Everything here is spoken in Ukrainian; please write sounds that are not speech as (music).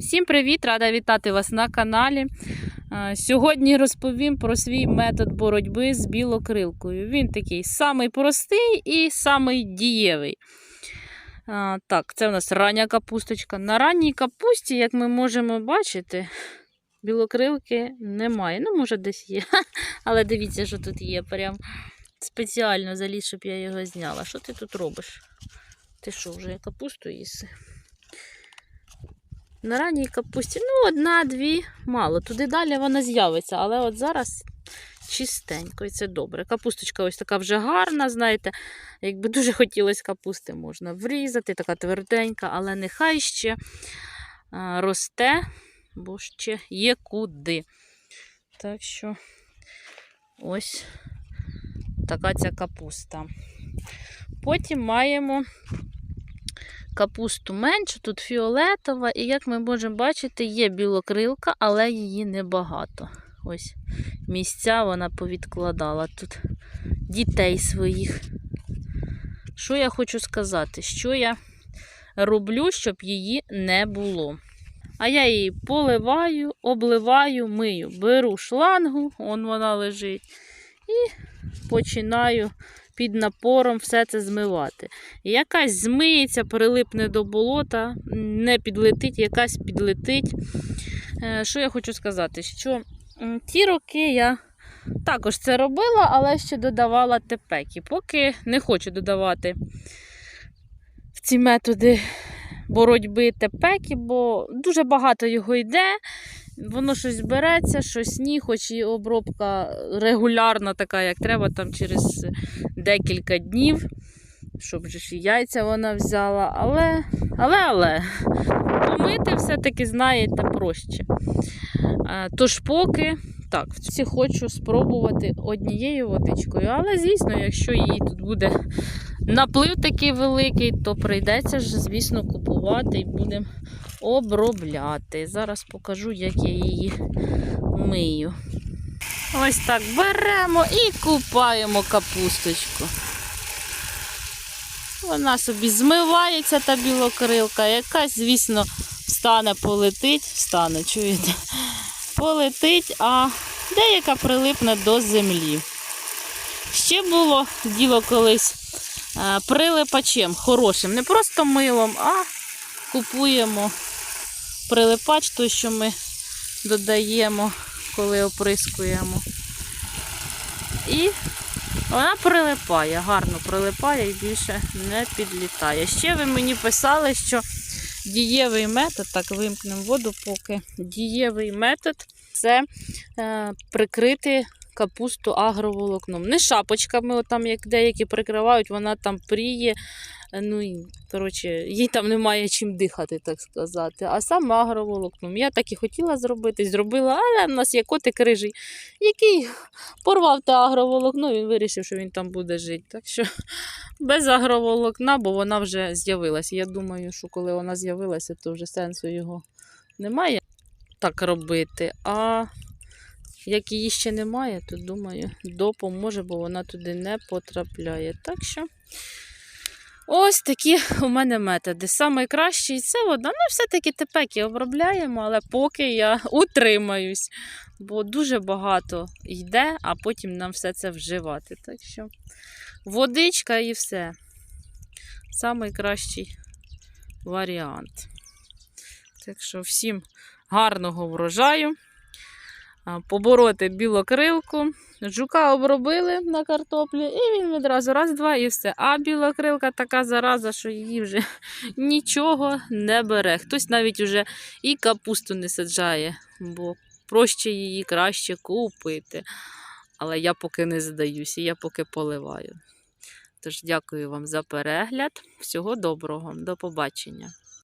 Всім привіт! Рада вітати вас на каналі. Е, Сьогодні розповім про свій метод боротьби з білокрилкою. Він такий самий простий і самий дієвий. Так, це у нас рання капусточка. На ранній капусті, як ми можемо бачити, білокрилки немає. Ну, може, десь є. (laughs) Але дивіться, що тут є. Прям спеціально заліз, щоб я його зняла. Що ти тут робиш? Ти що, вже капусту їси? На ранній капусті, ну, одна-дві, мало. Туди далі вона з'явиться, але от зараз чистенько, і це добре. Капусточка ось така вже гарна, знаєте. Якби дуже хотілося капусти, можна врізати, така тверденька, але нехай ще росте, бо ще є куди. Так що ось така ця капуста. Потім маємо капусту меншу, тут фіолетова, і як ми можемо бачити, є білокрилка, але її небагато. Ось місця вона повідкладала тут дітей своїх. Що я хочу сказати? Що я роблю, щоб її не було? А я її поливаю, обливаю, мию. Беру шлангу, он вона лежить, і починаю під напором все це змивати. Якась змиється, прилипне до болота, не підлетить, якась підлетить. Е, Що я хочу сказати? Що ті роки я також це робила, але ще додавала тепеки. Поки не хочу додавати в ці методи боротьби тепеки, бо дуже багато його йде. Воно щось береться, щось ні, хоч і обробка регулярна, така, як треба, там через декілька днів, щоб ж і яйця вона взяла. Але, але, але, помити все-таки, знаєте, проще. Тож поки. Так, всі хочу спробувати однією водичкою. Але, звісно, якщо її тут буде наплив такий великий, то прийдеться ж, звісно, купувати і будемо обробляти. Зараз покажу, як я її мию. Ось так беремо і купаємо капусточку. Вона собі змивається, та білокрилка. Якась, звісно, встане, полетить, встане, чуєте? Полетить, а деяка прилипне до землі. Ще було діло колись прилипачем хорошим. Не просто милом, а купуємо прилипач, той, що ми додаємо, коли оприскуємо. І вона прилипає, гарно прилипає і більше не підлітає. Ще ви мені писали, що дієвий метод, так вимкнемо воду, поки дієвий метод це е, прикрити капусту агроволокном. Не шапочками, от як деякі прикривають, вона там пріє. Ну, коротше, їй там немає чим дихати, так сказати. А саме агроволокном. Я так і хотіла зробити, зробила, але в нас є котик рижий, який порвав те агроволокно, він вирішив, що він там буде жити. Так що без агроволокна, бо вона вже з'явилася. Я думаю, що коли вона з'явилася, то вже сенсу його немає так робити. А як її ще немає, то думаю, допоможе, бо вона туди не потрапляє. Так що ось такі у мене методи. Найкращий це вода. Ну, все-таки тепеки обробляємо, але поки я утримаюсь, бо дуже багато йде, а потім нам все це вживати. Так що водичка і все. Найкращий варіант. Так що всім гарного врожаю. Побороти білокрилку. Жука обробили на картоплі, і він відразу раз-два і все. А білокрилка така зараза, що її вже (laughs) нічого не бере. Хтось навіть вже і капусту не саджає, бо проще її краще купити. Але я поки не здаюся, я поки поливаю. Тож дякую вам за перегляд. Всього доброго, до побачення.